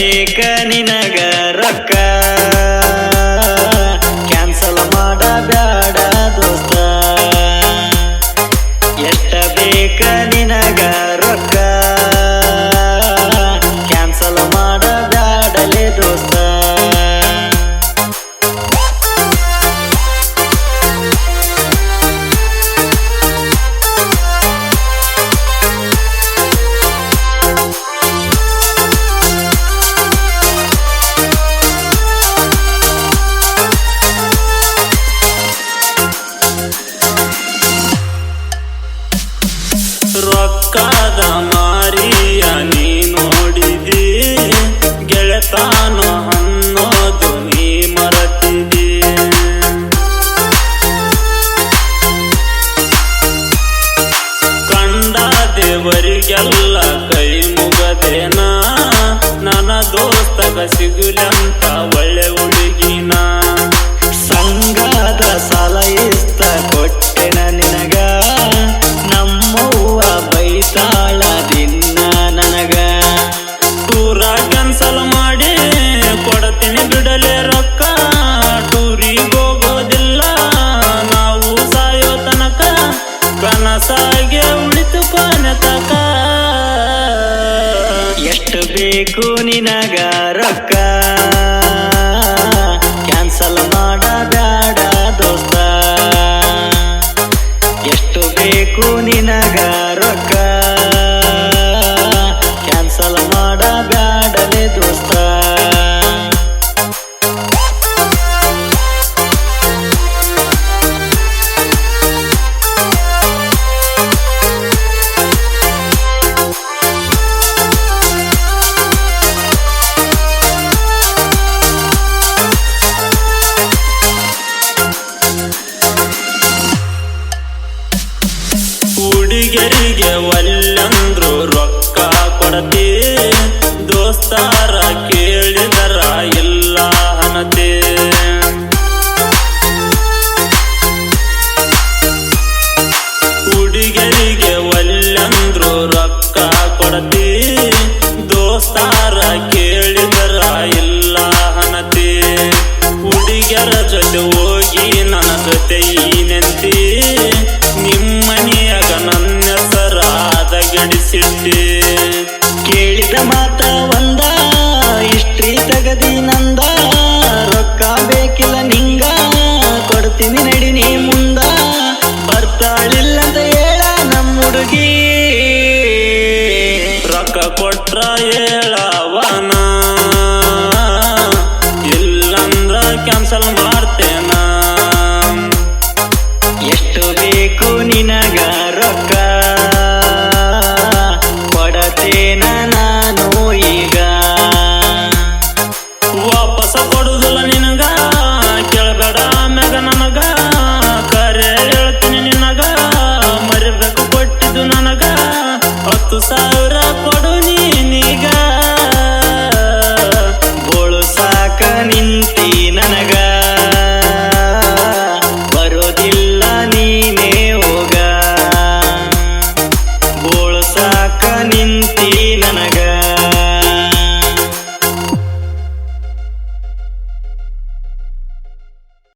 ಬೇಕ ನಿನಗ ರೊಕ್ಕ. ಕ್ಯಾನ್ಸಲ್ ಮಾಡಬೇಡ ದೋಸ್ತ. ಎಷ್ಟ ಬೇಕ ರೊಕ್ಕದ ಮಾರಿಯ ನೀ ನೋಡಿದಿ? ಗೆಳೆತಾನು ಅನ್ನೋದು ನೀ ಮರತಿದಿ? ಕಂಡ ದೇವರಿಗೆಲ್ಲ ಕೈ ಮುಗದೇನ? ನನ್ನ ದೋಸ್ತಗ ಸಿಗುಲಂತ ಒಳ್ಳೆ ಹುಡುಗಿನ? ಸಂಘದ ಸಾಲ ಕೊಟ್ಟೆ ನಿನಗ ಬೇಕು ನಿನಗ ರೊಕ್ಕ. ಕ್ಯಾನ್ಸಲ್ ಮಾಡ ಬ್ಯಾಡ ದೋಸ್ತ. ಎಷ್ಟು ಬೇಕು ನಿನಗ ರೊಕ್ಕ. ಹುಡುಗರಿಗೆ ಒಲ್ಲಂದ್ರು ರೊಕ್ಕ ಕೊಡತಿ ದೋಸ್ತಾರ ಗಡಿಸಿಟ್ಟಿ ಕೇಳಿದ ಮಾತ ಒಂದ ಇಷ್ಟ್ರಿ ತಗದಿ ನಂದ ರೊಕ್ಕ ಬೇಕಿಲ್ಲ ನಿಂಗ ಕೊಡ್ತೀನಿ ನಡಿ ನೀ Marina ती